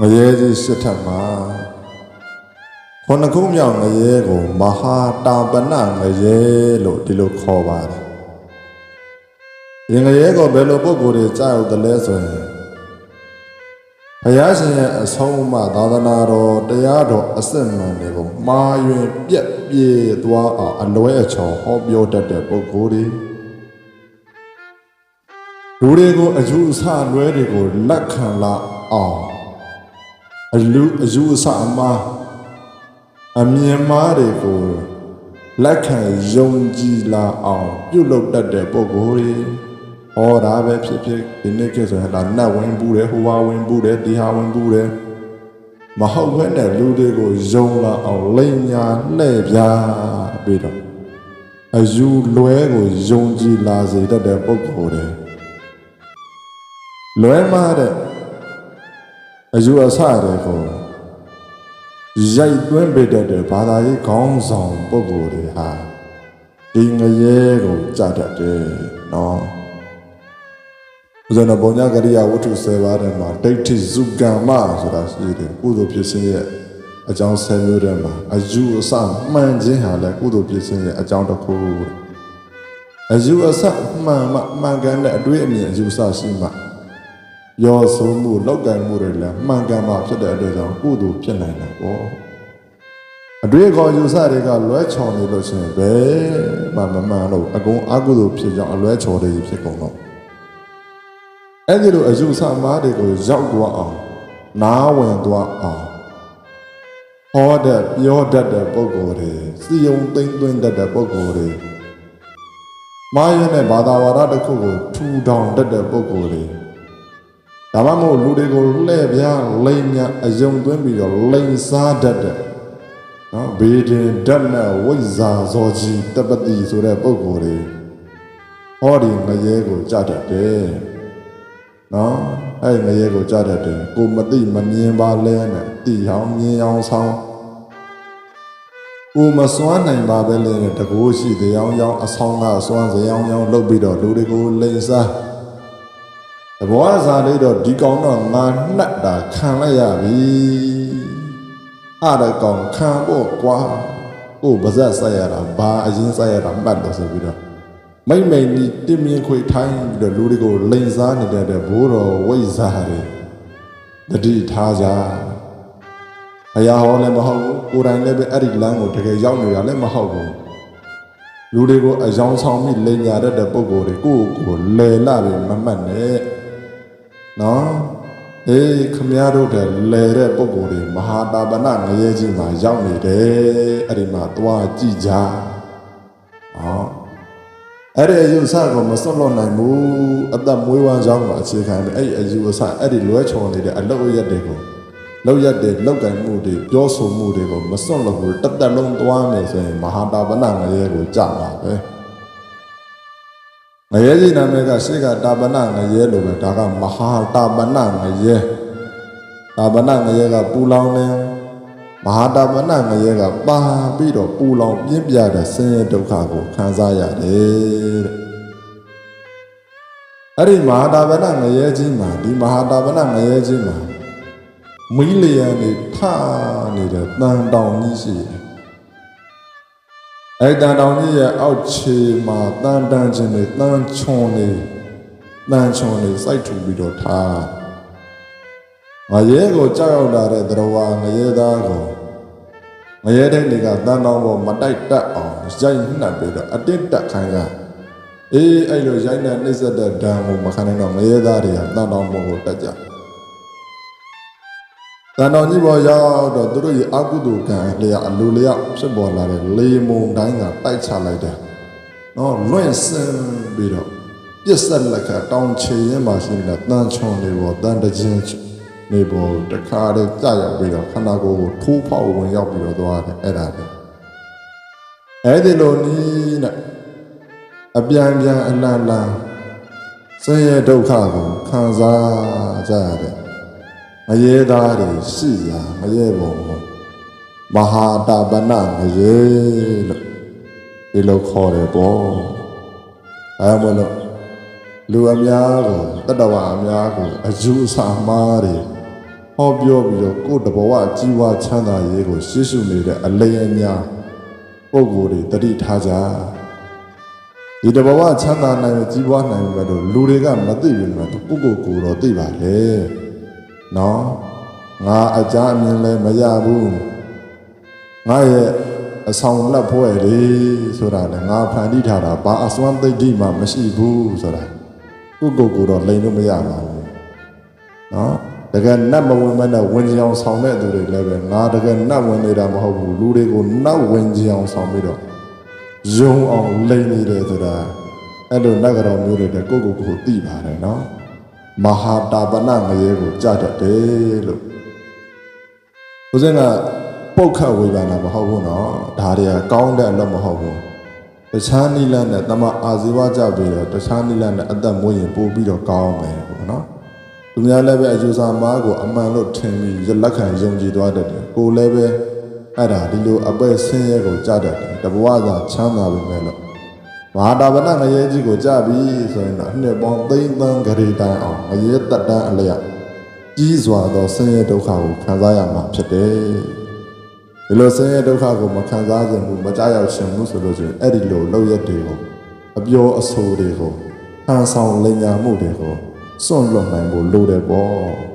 ငရဲကြီးရှစ်ထပ်မှာခုနှစ်ခုမြောက်ငရဲကိုမဟာတာပနငရဲလို့ဒီလိုခေါ်ပါတယ်ဒီငရဲကိုဘယ်လိုပုံကိုယ်တွေကြောက်တယ်လဲဆိုရင်ဘုရားရှင်ရဲ့အဆုံးအမသာသနာတော်တရားတော်အစစ်မှန်တွေကိုမှားယွင်းပြက်ပြေသွားအောင်အလွဲအချော်ဟောပြောတတ်တဲ့ပုဂ္ဂိုလ်တွေလူတွေကိုအယူအဆလွဲတွေကိုလက်ခံလာအောင် အလူအယူအဆအမှားအမြင်မှားတွေကိုလက်ခံယုံကြည်လာအောင်ပြုလုပ်တတ်တဲ့ပုဂ္ဂိုလ်တွေဟောတာပဲဖြစ်ဖြစ်ဒီနေ့ကဆိုရင်ဒါနတ်ဝင်ပူတယ်ဟိုဟာဝင်ပူတယ်ဒီဟာဝင်ပူတယ်မဟုတ်ဘဲနဲ့လူတွေကိုယုံလာအောင်လိမ်ညာလှည့်ပြပြီးတော့အယူလွဲကိုယုံကြည်လာစေတတ်တဲ့ပုဂ္ဂိုလ်တွေလွဲမှားတဲ့ အယူအဆတွေကိုရိုက်သွင်းပေးတတ်တဲ့ဘာသာရေးခေါင်းဆောင်ပုဂ္ဂိုလ်တွေဟာဒီငရဲကိုကြားတတ်တယ်နော်ဦးဇင်းတော်ဘုံညာကရိယာဝတ္ထု10ပါးထဲမှာဒိဋ္ဌိဇုကမ္မဆိုတာရှိတယ်ကုသိုလ်ဖြစ်ခြင်းရဲ့အကြောင်း10မျိုးထဲမှာအယူအဆမှန်ခြင်းဟာလည်းကုသိုလ်ဖြစ်ခြင်းရဲ့အကြောင်းတစ်ခုအယူအဆမှန်မှမှန်ကန်တဲ့အတွေ့အမြင်အယူအဆရှိမှ ရောဆိုမှုလောက်ကင်မှုတွေလည်းမှန်ကန်မှဖြစ်တဲ့အတွက်ကြောင့်ကုသိုလ်ဖြစ်နိုင်တာပေါ့အတွေ့အခေါ်ယူဆတွေကလွဲချော်နေလို့ရှိရင်ဘယ်မှမမှန်လို့အကုန်အကုသိုလ်ဖြစ်ကြောင်းအလွဲချော်တွေဖြစ်ကုန်တော့အဲ့ဒီလိုအယူဆမားတွေကိုရောက်သွားအောင်နားဝင်သွားအောင်ဟောတဲ့ပြောတတ်တဲ့ပုဂ္ဂိုလ်တွေစီယုံသိမ့်သွင်းတတ်တဲ့ပုဂ္ဂိုလ်တွေမာယနဲ့ဘာသာဝါဒတစ်ခုကိုထူထောင်တတ်တဲ့ပုဂ္ဂိုလ်တွေ ဒါမှမဟုတ်လူတွေကိုလှည့်ပြားလိမ်ညာအယုံသွင်းပြီးတော့လိမ်စားတတ်တဲ့နော်ဘေဒင်ဓာတ်နဲ့ဝိဇ္ဇာဇောကြီးတပတိဆိုတဲ့ပုံကိုယ်တွေဟောဒီငရဲကိုကြတတ်တယ်နော်အဲ့ငရဲကိုကြတတ်တယ်ကိုမသိမမြင်ပါလဲနဲ့တိဟောင်းမြင်အောင်ဆောင်ကိုမစွမ်းနိုင်ပါပဲလေတကိုးရှိတရားရောင်းအဆောင်ကစွမ်းစရောင်းရောင်းလုပ်ပြီးတော့လူတွေကိုလိမ်စား တဘောအစားလေးတော့ဒီကောင်တော့ငါနှက်တာခံလိုက်ရပြီအဲ့ဒါကောင်ခံဖို့ကွာကိုပါဇက်ဆက်ရတာဘာအရင်ဆက်ရတာမှတ်လို့ဆိုပြီးတော့မိမ့်မိန်ဒီတင်မြင်ခွေထိုင်းပြီးတော့လူတွေကိုလိန်စားနေတဲ့တဲ့ဘိုးတော်ဝိဇ္ဇာတွေတတိထားကြအရာဟောလည်းမဟုတ်ဘူးကိုယ်တိုင်လည်းပဲအဲ့ဒီလမ်းကိုတကယ်ရောက်နေတာလည်းမဟုတ်ဘူးလူတွေကိုအယောင်ဆောင်ပြီးလိန်ညာတတ်တဲ့ပုံကိုယ်တွေကိုယ့်ကိုယ်ကိုလဲလာပြီးမမှတ်နဲ့ နော်အေးခမည်းတော်တဲ့လဲတဲ့ပုံကိုယ်တွေမဟာတာပနငရဲကြီးမှာရောက်နေတယ်အဲ့ဒီမှာသွားကြည့်ကြဟောအဲ့ဒီအယူဆကိုမစွန့်လွတ်နိုင်ဘူးအသက်မွေးဝမ်းကြောင်းကိုအခြေခံပြီးအဲ့ဒီအယူအဆအဲ့ဒီလွဲချော်နေတဲ့အလုပ်ရက်တွေကိုလောက်ရက်တဲ့လောက်ကင်မှုတွေပြောဆိုမှုတွေကိုမစွန့်လွတ်ဘူးတစ်သက်လုံးသွားမယ်ဆိုရင်မဟာတာပနငရဲကိုကြာတာပဲ ငရဲကြီးနာမည်ကရှေ့ကတာပနငရဲလို့ပဲဒါကမဟာတာပနငရဲတာပနငရဲကပူလောင်နေမဟာတာပနငရဲကပါပြီးတော့ပူလောင်ပြင်းပြတဲ့ဆင်းရဲဒုက္ခကိုခံစားရတယ်တဲ့အဲ့ဒီမဟာတာပနငရဲကြီးမှာဒီမဟာတာပနငရဲကြီးမှာမီးလျံနေထနေတဲ့တန်တောင်ကြီးရှိတယ်။ အဲတန်တောင်ကြီးရဲ့အောက်ခြေမှာတန်တန်ချင်းနေတန်ချွန်နေတန်ချွန်နေစိုက်ထူပြီးတော့ထား။ငရဲကိုကြောက်ရောက်လာတဲ့တရဝါငရဲသားကိုငရဲတဲ့နေကတန်တောင်ပေါ်မတိုက်တက်အောင်ရိုက်နှက်ပြီးတော့အတင်းတက်ခိုင်းတာ။အေးအဲ့လိုရိုက်နှက်နှိမ့်ဆက်တဲ့ဓာတ်ကိုမခံနိုင်တော့ငရဲသားတွေကတန်တောင်ပေါ်ကိုတက်ကြ။ တန်တော်ကြီးပေါ်ရောက်တော့သူတို့ရဲ့အကုသိုလ်ကံလျာအလိုလျောက်ဖြစ်ပေါ်လာတဲ့လေမုန်တိုင်းကတိုက်ချလိုက်တယ်။နော်လွင့်စင်ပြီးတော့ပြစ်ဆက်လက်ကတောင်ချေရင်မှရှိနေတာတန်ချွန်လေးပေါ်တန်တခြင်းနေပေါ်တခါတည်းကြာရောက်ပြီးတော့ခန္ဓာကိုယ်ကိုထိုးဖောက်ဝင်ရောက်ပြီးတော့သွားတယ်အဲ့ဒါပဲ။အဲ့ဒီလိုနီးနဲ့အပြန်ပြန်အလန့်လန့်ဆင်းရဲဒုက္ခကိုခံစားကြရတဲ့ မရေသားတွေရှိရာမရေပုံကိုမဟာတာပနမရေလို့ဒီလိုခေါ်တယ်ပေါ့အဲမလို့လူအများကိုတတဝအများကိုအယူအဆမှားတွေဟဟောပြောပြီးတော့ကိုယ်တဘဝကြီးဝါချမ်းသာရေးကိုရှေ့ရှုနေတဲ့အလျင်အများပုံကိုယ်တွေတတိထားကြဒီတဘဝချမ်းသာနိုင်ကိုကြီးပွားနိုင်မယ်လို့လူတွေကမသိဘူးမှာကိုယ့်ကိုယ်ကိုယ်တော့သိပါလေ နော်ငါအကြအမြင်လည်းမရဘူးငါရဲ့အဆောင်လက်ဖွဲ့လေဆိုတာလည်းငါဖန်တီးထားတာဘာအစွမ်းသိတိမှမရှိဘူးဆိုတာကိုယ့်ကိုယ်ကိုယ်တော့လိန်လို့မရပါဘူးနော်တကယ်နတ်မဝင်မနဲ့ဝင်ကြအောင်ဆောင်တဲ့သူတွေလည်းပဲငါတကယ်နတ်ဝင်နေတာမဟုတ်ဘူးလူတွေကိုနတ်ဝင်ကြအောင်ဆောင်ပြီးတော့ယုံအောင်လိန်နေတယ်ဆိုတာအဲ့လိုနတ်ကတော့မျိုးတွေတဲ့ကိုယ့်ကိုယ်ကိုယ်သိပါတယ်နော် မဟာတာပနငရေကိုကြတတ်တယ်လို့ဦးစင်းကပုတ်ခတ်ဝေဖန်တာမဟုတ်ဘူးနော်ဒါတွေကကောင်းတဲ့အလုပ်မဟုတ်ဘူးတခြားနိလန့်နဲ့တမအာဇီဝကြပြီးတော့တခြားနိလန့်နဲ့အသက်မွေးရင်ပို့ပြီးတော့ကောင်းမယ်ပေါ့နော်သူများလည်းပဲအယူဆမားကိုအမှန်လို့ထင်ပြီးလက်ခံယုံကြည်သွားတတ်တယ်ကိုယ်လည်းပဲအဲ့ဒါဒီလိုအပည့်ဆင်းရဲကိုကြားတတ်တယ်တဘဝသာချမ်းသာပြီမဲ့လို့ မဟာတာဝနငရဲကြီးကိုကြားပြီးဆိုရင်တော့အနှစ်ပေါင်းသိန်းသန်းဂရေတန်းအောင်ငရဲတက်တန်းအလျက်ကြီးစွာသောဆင်းရဲဒုက္ခကိုခံစားရမှာဖြစ်တယ်။ဒီလိုဆင်းရဲဒုက္ခကိုမခံစားခြင်းဘူးမကြောက်ရွံ့ခြင်းဘူးဆိုလို့ရှိရင်အဲ့ဒီလိုလောက်ရက်တွေကိုအပျော်အဆိုးတွေကိုဟန်ဆောင်လိမ်ညာမှုတွေကိုစွန့်လွတ်နိုင်ဖို့လိုတယ်ပေါ့